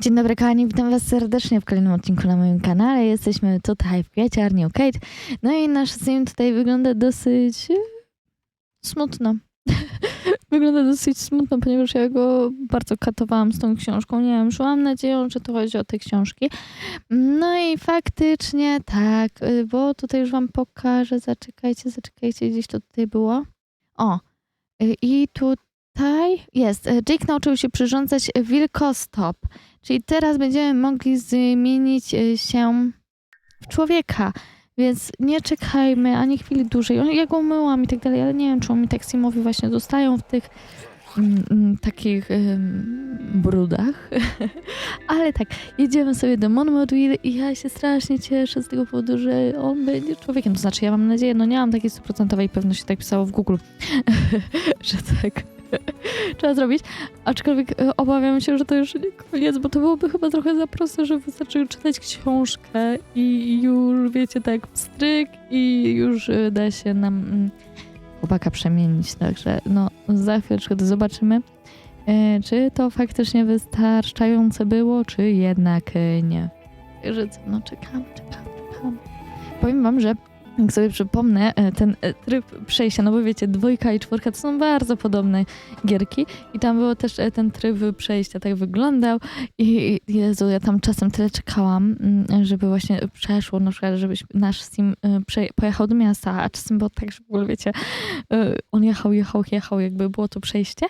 Dzień dobry kochani, witam was serdecznie w kolejnym odcinku na moim kanale. Jesteśmy tutaj w kwieciarni u Kate. No i nasz stream tutaj wygląda dosyć e, smutno. wygląda dosyć smutno, ponieważ ja go bardzo katowałam z tą książką. Nie wiem, szłam nadzieją, że to chodzi o te książki. No i faktycznie tak, y, bo tutaj już wam pokażę. Zaczekajcie, zaczekajcie, gdzieś to tutaj było. O, y, i tutaj jest. y, Jake nauczył się przyrządzać wilkostop. Czyli teraz będziemy mogli zmienić y, się w człowieka. Więc nie czekajmy ani chwili dłużej. Ja go umyłam i tak dalej, ale nie wiem, czy mi tak Simowi właśnie zostają w tych mm, mm, takich brudach. ale tak, jedziemy sobie do Monmouthville i ja się strasznie cieszę z tego powodu, że on będzie człowiekiem. To znaczy, ja mam nadzieję, no nie mam takiej stuprocentowej pewności, tak pisało w Google, że tak trzeba zrobić. Aczkolwiek e, obawiam się, że to już nie koniec, bo to byłoby chyba trochę za proste, że wystarczy czytać książkę i już wiecie, tak, stryk i już e, da się nam mm, chłopaka przemienić. Także no, za chwileczkę to zobaczymy, e, czy to faktycznie wystarczające było, czy jednak nie. Także no czekamy, czekamy, czekamy. Powiem wam, że jak sobie przypomnę e, ten e, tryb przejścia, no bo wiecie, dwójka i czwórka to są bardzo podobne gierki i tam było też e, ten tryb przejścia, tak wyglądał i Jezu, ja tam czasem tyle czekałam, mm, żeby właśnie przeszło, na przykład, żebyś nasz Sim pojechał do miasta, a czasem było tak, że w ogóle wiecie, on jechał, jechał, jechał, jakby było to przejście,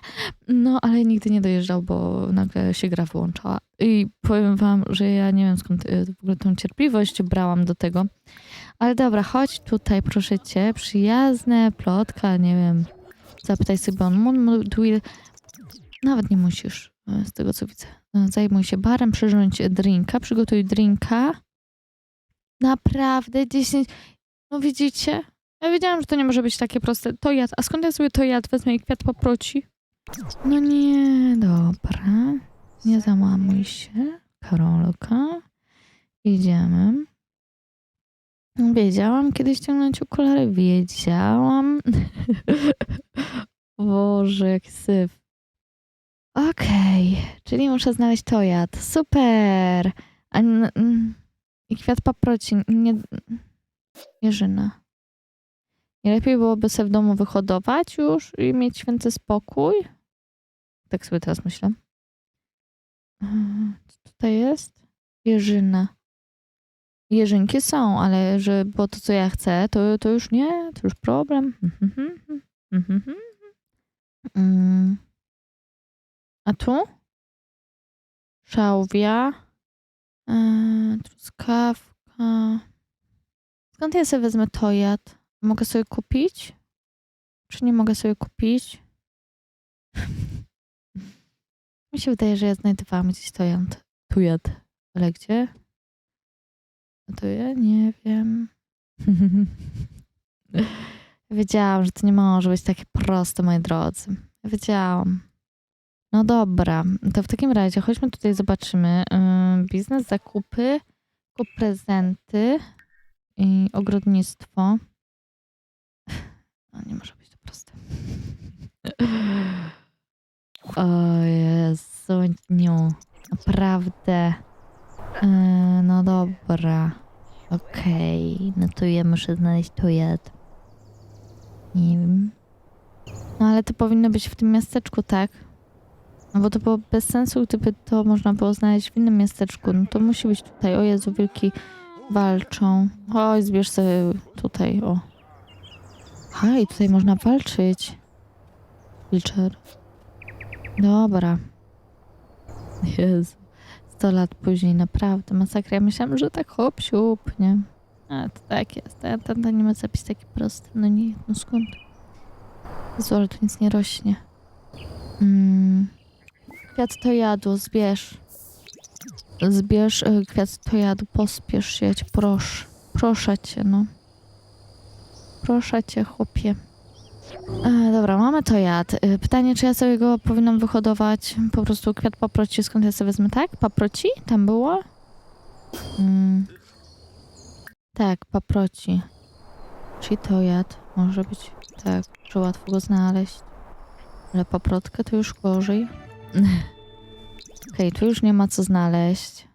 no ale nigdy nie dojeżdżał, bo nagle się gra wyłączała. I powiem wam, że ja nie wiem skąd w ogóle tą cierpliwość brałam do tego, ale dobra, chodź tutaj, proszę cię. Przyjazne, plotka, nie wiem. Zapytaj sobie on Moonwoodwill. Nawet nie musisz, e, z tego co widzę. E, Zajmuj się barem, przyrządź drinka, przygotuj drinka. Naprawdę 10. No widzicie? Ja wiedziałam, że to nie może być takie proste. To jad. A skąd ja sobie to jad wezmę i kwiat poproci? No nie, dobra. Nie załamuj się. Karolka. Idziemy. Wiedziałam kiedyś ściągnąć okulary, wiedziałam. Boże, jaki syf. Okej, czyli muszę znaleźć tojad. Super! A I kwiat paproci, nie... Jerzyna. Nie lepiej byłoby sobie w domu wyhodować już i mieć święty spokój? Tak sobie teraz myślę. Mhm, Co tutaj jest? Jerzyna. Jeżynki są, ale że było to, co ja chcę, to, to już nie, to już problem. A tu? Szałwia. Eee, truskawka. Skąd ja sobie wezmę tojad? Mogę sobie kupić? Czy nie mogę sobie kupić? Mi się wydaje, że ja znajdowałam gdzieś tojad. Tujad. Ale gdzie? No To ja nie wiem. Wiedziałam, że to nie może być takie proste, moi drodzy. Wiedziałam. No dobra, to w takim razie chodźmy tutaj, zobaczymy. Ym, biznes, zakupy, kup prezenty i ogrodnictwo. No, nie może być to proste. O Jezu, nie. Naprawdę. Yy, no dobra. Okej, no to ja muszę znaleźć to jad. Nie wiem. No ale to powinno być w tym miasteczku, tak? No bo to było bez sensu, gdyby to można było znaleźć w innym miasteczku. No to musi być tutaj. O Jezu, wilki walczą. Oj, zbierz sobie tutaj, o. Haj, tutaj można walczyć. Wilczer. Dobra. Jezu. 100 lat później, naprawdę masakra. Ja myślałam, że tak hop, siup, nie? A to tak jest. Ten, ten, ten nie ma zapis taki prosty. No nie, no skąd? Ale tu nic nie rośnie. Mm. Kwiat to jadu, zbierz. Zbierz y, kwiat to jadu, pospiesz się, proszę. Proszę cię, no. Proszę cię, chłopie. E, dobra, mamy to jad. E, Pytanie, czy ja sobie go powinnam wyhodować? Po prostu kwiat paproci, skąd ja sobie wezmę, tak? Paproci? Tam było? Mm. Tak, paproci. Czyli to jad. Może być tak, że łatwo go znaleźć. Ale paprotkę to już gorzej. Okej, tu już nie ma co znaleźć.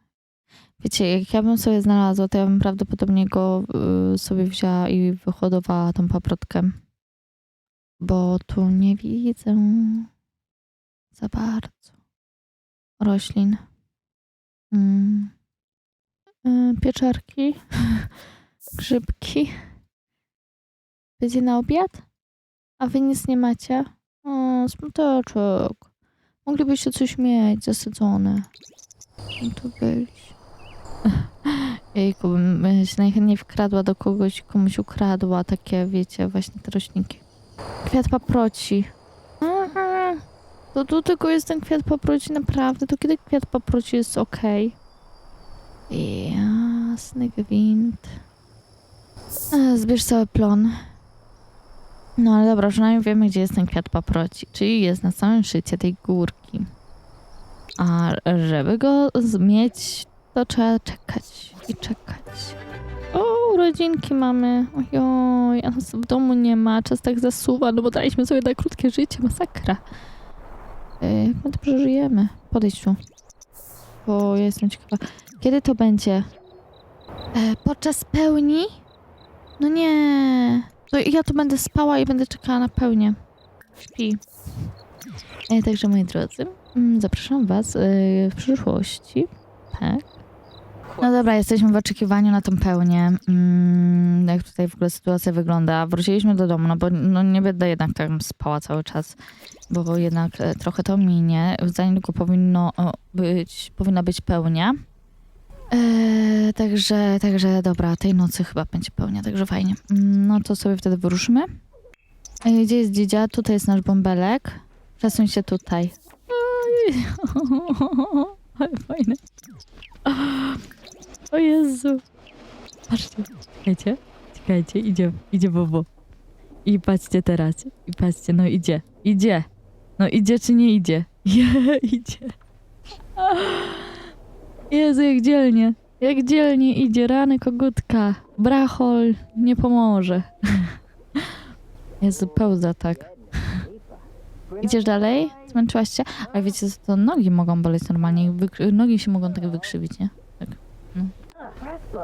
Wiecie, jak ja bym sobie znalazła, to ja bym prawdopodobnie go y, sobie wzięła i wyhodowała tą paprotkę. Bo tu nie widzę za bardzo roślin. Mm. Y, pieczarki, grzybki. Będzie na obiad? A wy nic nie macie? O, smuteczek. Moglibyście coś mieć zasadzone. No to byliś. Jejku, bym się najchętniej wkradła do kogoś, komuś ukradła takie, wiecie, właśnie te roślinki. Kwiat paproci. Aha. To tu tylko jest ten kwiat paproci, naprawdę. To kiedy kwiat paproci jest okej? Jasny gwint. E, Zbierz cały plon. No ale dobra, przynajmniej wiemy, gdzie jest ten kwiat paproci. Czyli jest na samym szczycie tej górki. A żeby go z- mieć, to trzeba czekać i czekać. Urodzinki mamy. Ojoj, a nas w domu nie ma. Czas tak zasuwa, no bo daliśmy sobie na krótkie życie. Masakra. Jak my to przeżyjemy? Podejdź tu. Bo ja jestem ciekawa. Kiedy to będzie? E, podczas pełni? No nie. To ja tu będę spała i będę czekała na pełnię. Śpi. E, także moi drodzy, mm, zapraszam was e, w przyszłości. Tak. No dobra, jesteśmy w oczekiwaniu na tą pełnię. Mm, jak tutaj w ogóle sytuacja wygląda. Wróciliśmy do domu, no bo no nie będę jednak tam spała cały czas, bo jednak e, trochę to minie. Za niedługo powinno być, powinna być pełnia. E, także, także dobra, tej nocy chyba będzie pełnia, także fajnie. Mm, No to sobie wtedy wyruszymy. E, Gdzie jest dziedzia? Tutaj jest nasz bąbelek. Przesuń się tutaj. Oj, Ale fajne. O Jezu. Patrzcie. Czekajcie. Czekajcie. Idzie, idzie Bobo. I patrzcie teraz. I patrzcie, no idzie. Idzie. No idzie czy nie idzie? Je, idzie. Jezu, jak dzielnie. Jak dzielnie idzie. Rany kogutka. Brachol nie pomoże. Jezu, pełza tak. Idziesz dalej? Zmęczyłaś się? Ale wiecie, to nogi mogą boleć normalnie. Nogi się mogą tak wykrzywić, nie?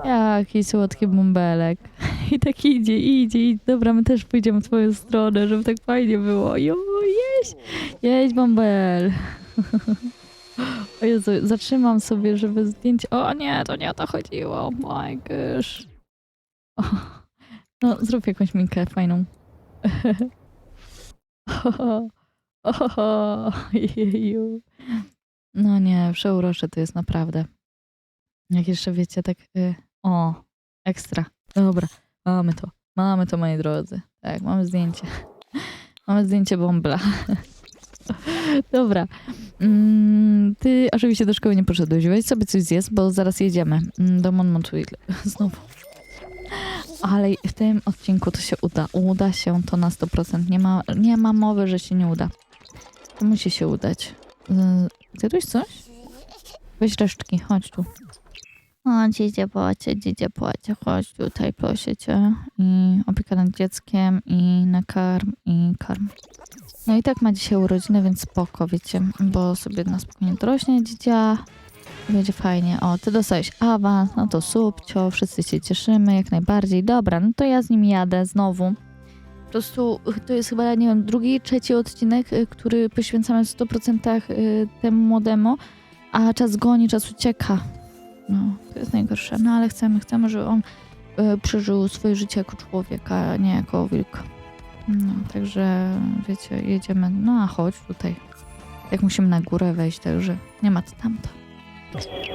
Jaki słodki bąbelek. I tak idzie, idzie, idzie. Dobra, my też pójdziemy w twoją stronę, żeby tak fajnie było. Jo, jeść! Jeść bąbel. O Jezu, zatrzymam sobie, żeby zdjęcie... O nie, to nie o to chodziło. My gosh. No, zrób jakąś minkę fajną. Ohoho, jeju. No nie, przeurocze to jest naprawdę. Jak jeszcze wiecie, tak. Y, o, ekstra. Dobra, mamy to. Mamy to, moi drodzy. Tak, mamy zdjęcie. Mamy zdjęcie bąbla. Dobra. Mm, ty oczywiście do szkoły nie poszedłeś. Weź sobie coś zjedz, bo zaraz jedziemy mm, do Monmouthville. Znowu. Ale w tym odcinku to się uda. Uda się to na 100%. Nie ma, nie ma mowy, że się nie uda. To musi się udać. Yy, Zjadłeś coś? Weź resztki, chodź tu. O, dzidzie płacie, dzidzie płacie, chodź tutaj, proszę cię. I opieka nad dzieckiem, i nakarm, i karm. No i tak ma dzisiaj urodziny, więc spoko, wiecie, bo sobie na spokojnie dorośnie dzidzia. Będzie fajnie. O, ty dostałeś awans, no to subcio, wszyscy się cieszymy, jak najbardziej. Dobra, no to ja z nim jadę znowu. Po prostu y, to jest chyba, nie wiem, drugi, trzeci odcinek, y, który poświęcamy w 100% y, temu młodemu, a czas goni, czas ucieka. No, to jest najgorsze. No ale chcemy, chcemy, żeby on y, przeżył swoje życie jako człowiek, a nie jako wilk. No, także wiecie, jedziemy. No a chodź tutaj. Jak musimy na górę wejść, także nie ma co tamto.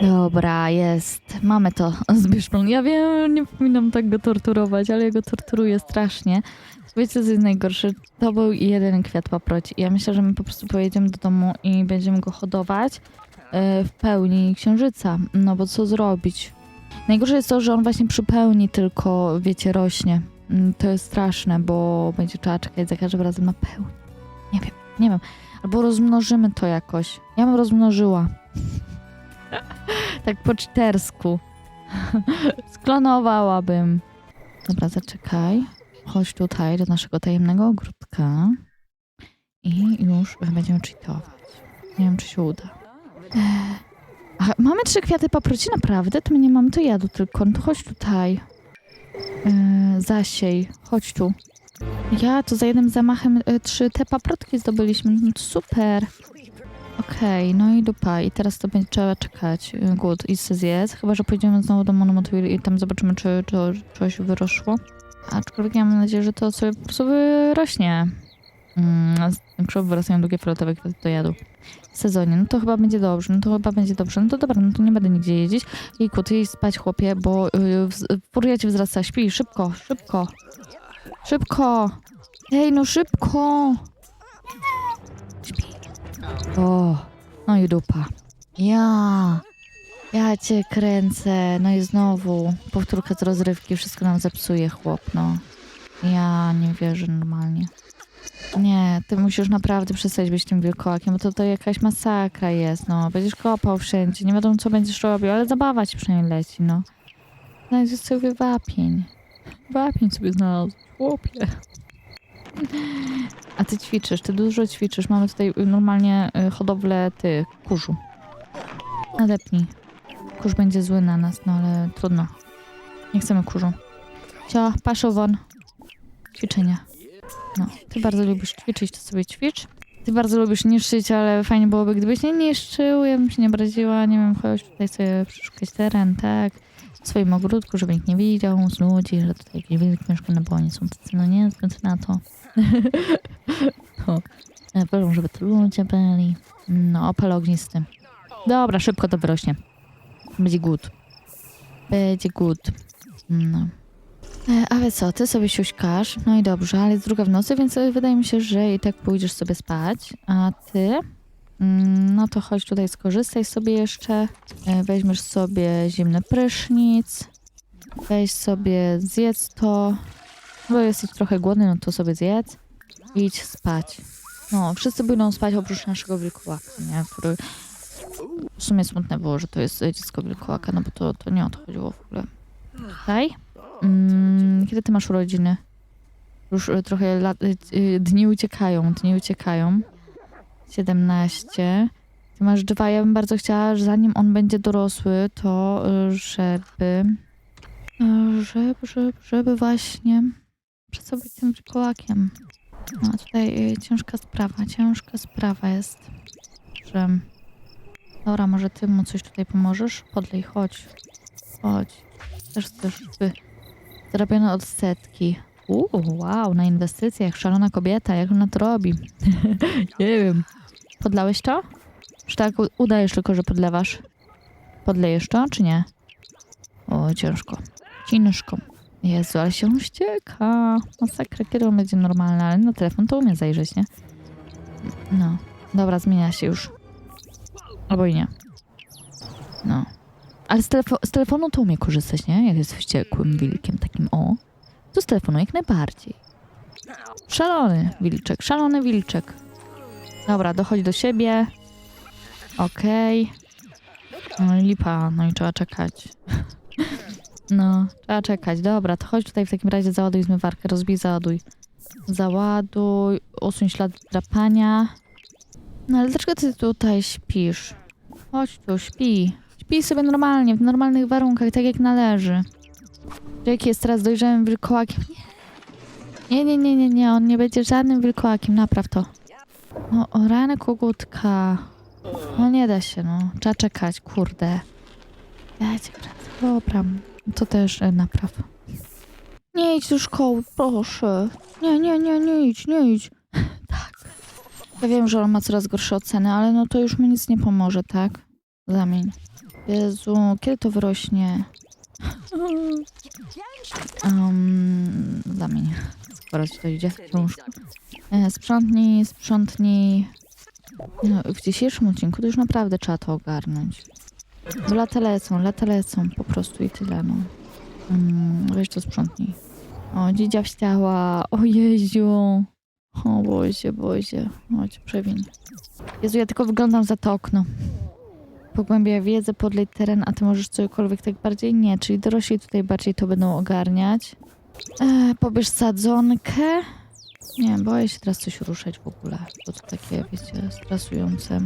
Dobra, jest. Mamy to. Zbierz plon. Ja wiem, nie powinnam tak go torturować, ale ja go torturuję strasznie. Wiecie, co jest najgorsze? To był jeden kwiat paproci. Ja myślę, że my po prostu pojedziemy do domu i będziemy go hodować w pełni księżyca. No bo co zrobić? Najgorsze jest to, że on właśnie przy pełni tylko, wiecie, rośnie. Mm, To jest straszne, bo będzie trzeba czekać za każdym razem na pełni. Nie wiem, nie wiem. Albo rozmnożymy to jakoś. Ja bym rozmnożyła. tak po cztersku. Sklonowałabym. Dobra, zaczekaj. Chodź tutaj do naszego tajemnego ogródka. I już będziemy cheatować. Nie wiem, czy się uda. Aha, mamy trzy kwiaty paproci, naprawdę? To nie mamy to jadu tylko. No to chodź tutaj. Yy, zasiej, chodź tu. Ja to za jednym zamachem y, trzy te paprotki zdobyliśmy. No super. Okej, no i dupa. I teraz to będzie trzeba czekać. Y, Głód i se zjedz. Chyba, że pójdziemy znowu do Monomotu i tam zobaczymy, czy, czy coś wyrosło. Aczkolwiek ja mam nadzieję, że to sobie po prostu wyrośnie. Mm, z- Jakщо wyrastają długie fioletowe kwiaty do jadu w sezonie, no to chyba będzie dobrze, no to chyba będzie dobrze. No to dobra, no to nie będę nigdzie jeździć. Jejku, ty spać, chłopie, bo yy, furia ci wzrasta. Śpi, szybko, szybko. Szybko. Ej, no szybko. Śpi. O, no i dupa. Ja. Ja cię kręcę. No i znowu powtórka z rozrywki. Wszystko nam zepsuje, chłop, no. Ja nie wierzę normalnie. Nie, ty musisz naprawdę przestać być tym wilkołakiem, bo to, to jakaś masakra jest, no. Będziesz kopał wszędzie, nie wiadomo co będziesz robił, ale zabawa ci przynajmniej leci, no. Znajdziesz sobie wapień. Wapień sobie znalazł, chłopie. A ty ćwiczysz, ty dużo ćwiczysz. Mamy tutaj normalnie y, hodowlę ty, kurzu. Nadepnij. Kurz będzie zły na nas, no ale trudno. Nie chcemy kurzu. Cio, paszo won. Ćwiczenia. No, ty bardzo lubisz ćwiczyć, to sobie ćwicz. Ty bardzo lubisz niszczyć, ale fajnie byłoby, gdybyś nie niszczył, ja bym się nie obraziła, nie wiem, chodź tutaj sobie przeszukać teren, tak, w swoim ogródku, żeby nikt nie widział, z ludzi, że tutaj jakiś wilk mieszka, no bo oni są tacy, no nie, zbyt na to. no, proszę, żeby to ludzie byli. No, opal ognisty. Dobra, szybko to wyrośnie. Będzie good. Będzie good. No. E, Ale co, ty sobie siuśkasz, no i dobrze, ale jest druga w nocy, więc e, wydaje mi się, że i tak pójdziesz sobie spać, a ty, mm, no to chodź tutaj, skorzystaj sobie jeszcze, E, weźmiesz sobie zimny prysznic, weź sobie, zjedz to, bo jesteś trochę głodny, no to sobie zjedz, idź spać. No, wszyscy pójdą spać oprócz naszego wilkołaka, nie, który w sumie smutne było, że to jest dziecko wilkołaka, no bo to, to nie o to chodziło w ogóle. Tutaj? Mm, kiedy ty masz urodziny? Już y, trochę lat, y, y, dni uciekają, dni uciekają. 17. Ty masz dwa. Ja bym bardzo chciała, że zanim on będzie dorosły, to żeby, żeby, żeby, żeby właśnie przestał być tym wilkołakiem. No a tutaj ciężka sprawa, ciężka sprawa jest, że... Dobra, może ty mu coś tutaj pomożesz? Podlej, chodź. Chodź. Też chcesz, by Zrobione od setki. Uuu, wow, na inwestycjach. Szalona kobieta, jak ona to robi? nie wiem. Podlałeś to? Czy tak udajesz tylko, że podlewasz? Podlejesz to, czy nie? O, ciężko. Ciężko. Jezu, ale się ścieka. Masakra, kiedy on będzie normalny, ale na telefon to umie zajrzeć, nie? No. Dobra, zmienia się już. Albo i nie. No. Ale z, telefo- z telefonu to umie korzystać, nie? Jak jest wściekłym wilkiem takim, o. To z telefonu jak najbardziej. Szalony wilczek, szalony wilczek. Dobra, dochodź do siebie. Okej. No i lipa, no i trzeba czekać. No, trzeba czekać. Dobra, to chodź tutaj w takim razie załaduj zmywarkę, rozbij, załaduj. Załaduj, usuń ślad drapania. No ale dlaczego ty tutaj śpisz? Chodź tu, śpi. Śpi sobie normalnie, w normalnych warunkach, tak jak należy. Jaki jest teraz dojrzałym wilkołakiem? Nie, nie, nie, nie, nie, on nie będzie żadnym wilkołakiem, napraw to. No, o rany kogutka. No nie da się, no. Trzeba czekać, kurde. Ja cię. Dobra, to też e, napraw. Nie idź do szkoły, proszę. Nie, nie, nie, nie idź, nie idź. tak. Ja wiem, że on ma coraz gorsze oceny, ale no to już mu nic nie pomoże, tak? Zamień. Jezu, kiedy to wyrośnie? Um, zamień. Skoro ci to idzie. Książka. E, sprzątnij, sprzątnij. No, w dzisiejszym odcinku to już naprawdę trzeba to ogarnąć. Bo lata lecą, lata lecą po prostu i tyle, no. Mm, weź to sprzątnij. O, dzidzia wstała. O Jeziu. O Bozie, Bozie. Chodź, przewiń. Jezu, ja tylko wyglądam za to okno. Pogłębia wiedzę, podlej teren, a ty możesz cokolwiek tak bardziej? Nie, czyli dorośli tutaj bardziej to będą ogarniać. E, pobierz sadzonkę. Nie, boję się teraz coś ruszać w ogóle, bo to takie, wiecie, stresujące.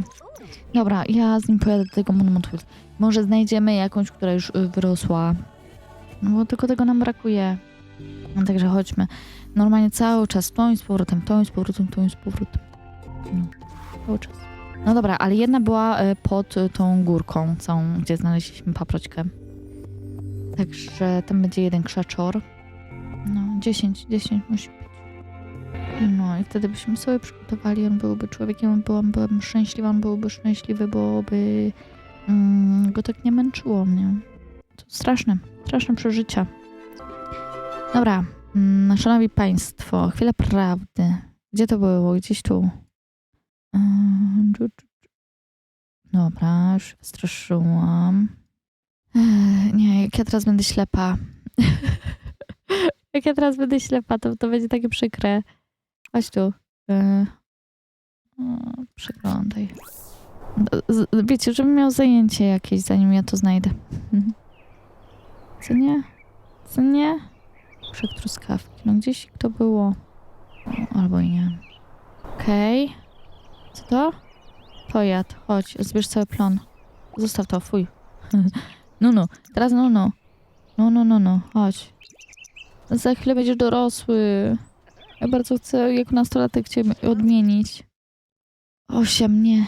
Dobra, ja z nim pojadę do tego Monument Hill. Może znajdziemy jakąś, która już y, wyrosła. No bo tylko tego nam brakuje. No, także chodźmy. Normalnie cały czas tą i z powrotem, tą i z powrotem, tą i z powrotem. No, cały czas. No dobra, ale jedna była y, pod y, tą górką całą, gdzie znaleźliśmy paproćkę. Także tam będzie jeden krzaczor. No, 10, 10 musi być. No i wtedy byśmy sobie przygotowali, on byłby człowiekiem, byłam, byłam szczęśliwa, on byłby szczęśliwy, bo by mm, go tak nie męczyło mnie. To straszne, straszne przeżycia. Dobra, mm, szanowni państwo, chwila prawdy. Gdzie to było? Gdzieś tu. Tu. Dobra, już wystraszyłam. Ech, Nie, jak ja teraz będę ślepa. jak ja teraz będę ślepa, to, to będzie takie przykre. Chodź tu. O, przeglądaj. Wiecie, żebym miał zajęcie jakieś, zanim ja to znajdę. Mhm. Co nie? Co nie? Krzak truskawki. No gdzieś to było. Albo i nie. Okej. Co to? Pojad. Chodź, zbierz cały plon. Zostaw to, fuj. no, no. Teraz no, no. No, no, no, no. Chodź. Za chwilę będziesz dorosły. Ja bardzo chcę jako nastolatek cię odmienić. Osiem, nie.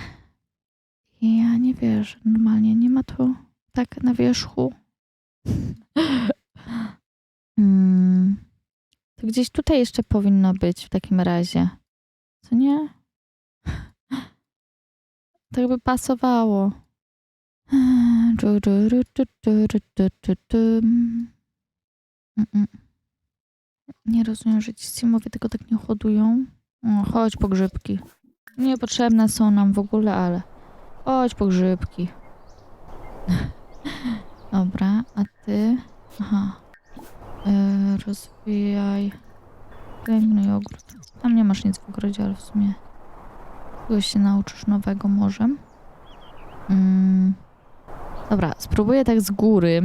Ja nie wierzę. Normalnie nie ma to tak na wierzchu. Hmm. To gdzieś tutaj jeszcze powinno być w takim razie. Co nie? tak by pasowało. Nie rozumiem, że ci Simowie tego tak nie hodują. O, chodź po grzybki. Niepotrzebne są nam w ogóle, ale chodź po grzybki. Dobra, a ty? Aha. Yy, rozwijaj. Piękny jogurt. Tam nie masz nic w ogrodzie, ale w sumie czegoś się nauczysz nowego może. Mm. Dobra, spróbuję tak z góry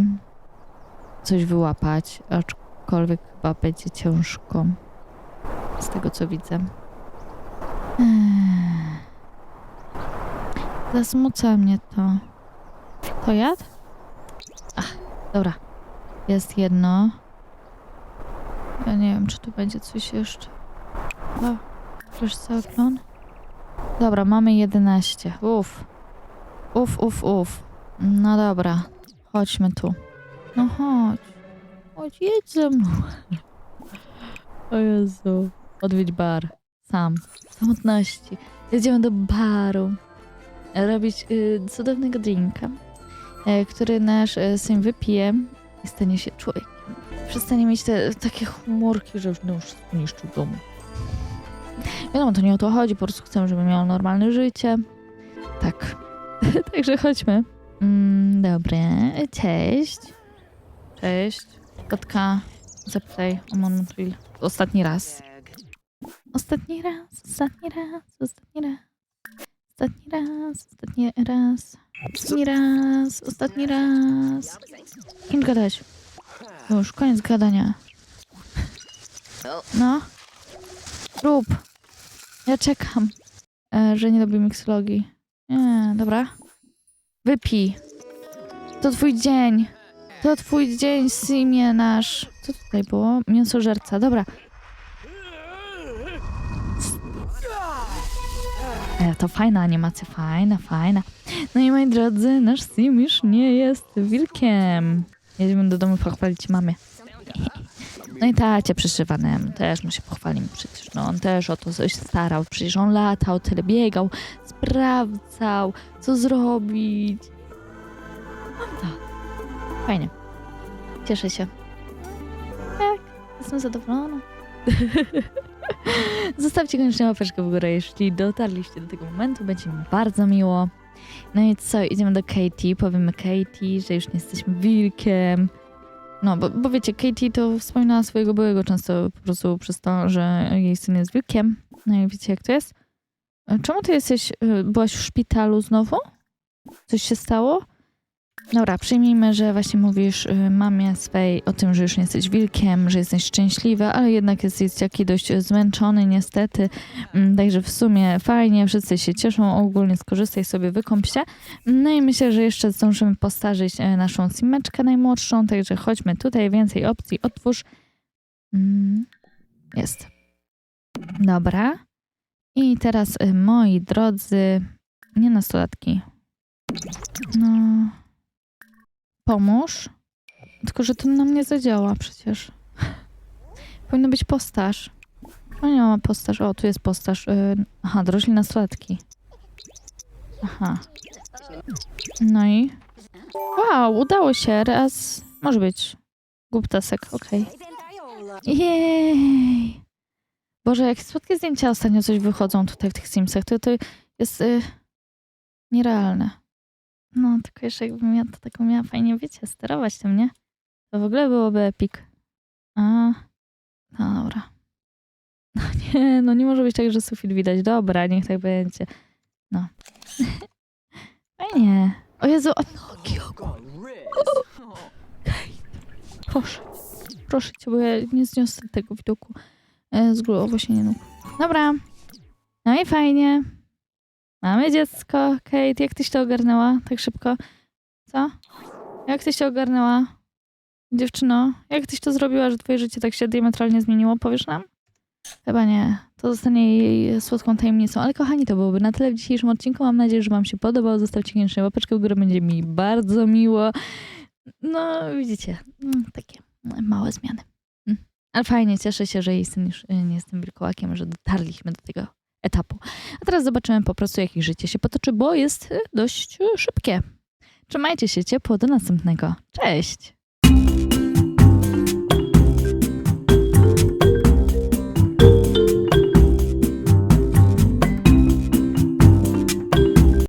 coś wyłapać, aczkolwiek chyba będzie ciężko. Z tego co widzę. Zasmuca mnie to. To jad? Ach, dobra. Jest jedno. Ja nie wiem, czy tu będzie coś jeszcze. O, przecież cały plon. Dobra, mamy 11. Uf. Uf, uf, uf. No dobra. Chodźmy tu. No chodź. Chodź, jedź ze mną. O Jezu. Odwiedź bar. Sam. W samotności. Jedziemy do baru. Robić y, cudownego drinka, y, który nasz y, syn wypije i stanie się człowiekiem. Przestanie mieć te takie humorki, że już już zniszczył dom. Wiadomo, to nie o to chodzi, po prostu chcę, żeby miał normalne życie. Tak. Także chodźmy. Mm, dobre. Cześć. Cześć. Kotka, zapytaj o Hill. Ostatni raz. Ostatni raz, ostatni raz, ostatni raz. Ostatni raz, ostatni raz. Ostatni raz, ostatni raz. Kim gadać? Już, koniec gadania. No. Rób. Ja czekam, e, że nie robi miksologii. Nie, dobra. Wypij. To twój dzień. To twój dzień, Simie nasz. Co tutaj było? Mięsożerca. Dobra. E, To fajna animacja, fajna, fajna. No i moi drodzy, nasz Sim już nie jest wilkiem. Jedziemy do domu pochwalić mamie. No i tacie przyszywanemu, też mu się pochwalimy przecież. No on też o to coś starał. Przecież on latał, tyle biegał, sprawdzał, co zrobić. No tak. Fajnie. Cieszę się. Tak, jestem zadowolona. Zostawcie koniecznie łapeczkę w górę, jeśli dotarliście do tego momentu. Będzie mi bardzo miło. No i co, idziemy do Katie. Powiemy Katie, że już nie jesteśmy wilkiem. No, bo, bo wiecie, Katie to wspominała swojego byłego często po prostu przez to, że jej syn jest wilkiem. No i wiecie, jak to jest? E, Czemu ty jesteś, e, byłaś w szpitalu znowu? Coś się stało? Dobra, przyjmijmy, że właśnie mówisz y, mamie swej o tym, że już nie jesteś wilkiem, że jesteś szczęśliwa, ale jednak jesteś taki dość zmęczony niestety. Mm, Także w sumie fajnie, wszyscy się cieszą, ogólnie skorzystaj sobie, wykąp się. No i myślę, że jeszcze zdążymy postarzyć e, naszą simeczkę najmłodszą, także chodźmy tutaj, więcej opcji, otwórz. Mm, Jest. Dobra. I teraz, y, moi drodzy, nie nastolatki. No. Pomóż. Tylko, że to nam nie zadziała przecież. Powinno być postaż. No nie ma postaż. O, tu jest postaż. Yy, aha, dorośli nastolatki. Aha. No i... Wow, udało się. Raz. Może być. Głuptasek, okej. Jej! Boże, jak słodkie zdjęcia ostatnio coś wychodzą tutaj w tych Simsach, to to jest y, nierealne. No, tylko jeszcze jakbym ja to taką miała fajnie, wiecie, sterować tym, nie? To w ogóle byłoby epic. A, no dobra. No nie, no nie może być tak, że sufit widać. Dobra, niech tak będzie. No. Fajnie. O Jezu, o nogi, o Proszę. Proszę cię, bo ja nie zniosę tego widoku e, z głowy się nie nóg. Dobra. No i fajnie. Mamy dziecko. Kate, jak tyś to ogarnęła tak szybko? Co? Jak tyś to ogarnęła? Dziewczyno, jak tyś to zrobiła, że twoje życie tak się diametralnie zmieniło? Powiesz nam? Chyba nie. To zostanie jej słodką tajemnicą. Ale kochani, to byłoby na tyle w dzisiejszym odcinku. Mam nadzieję, że wam się podobał. Zostawcie koniecznie łapeczkę w górę. Będzie mi bardzo miło. No, widzicie, mm, takie małe zmiany. Mm. Ale fajnie, cieszę się, że jestem już y, nie jestem wilkołakiem, że dotarliśmy do tego etapu. A teraz zobaczymy po prostu, jak ich życie się potoczy, bo jest y, dość y, szybkie. Trzymajcie się ciepło, do następnego. Cześć!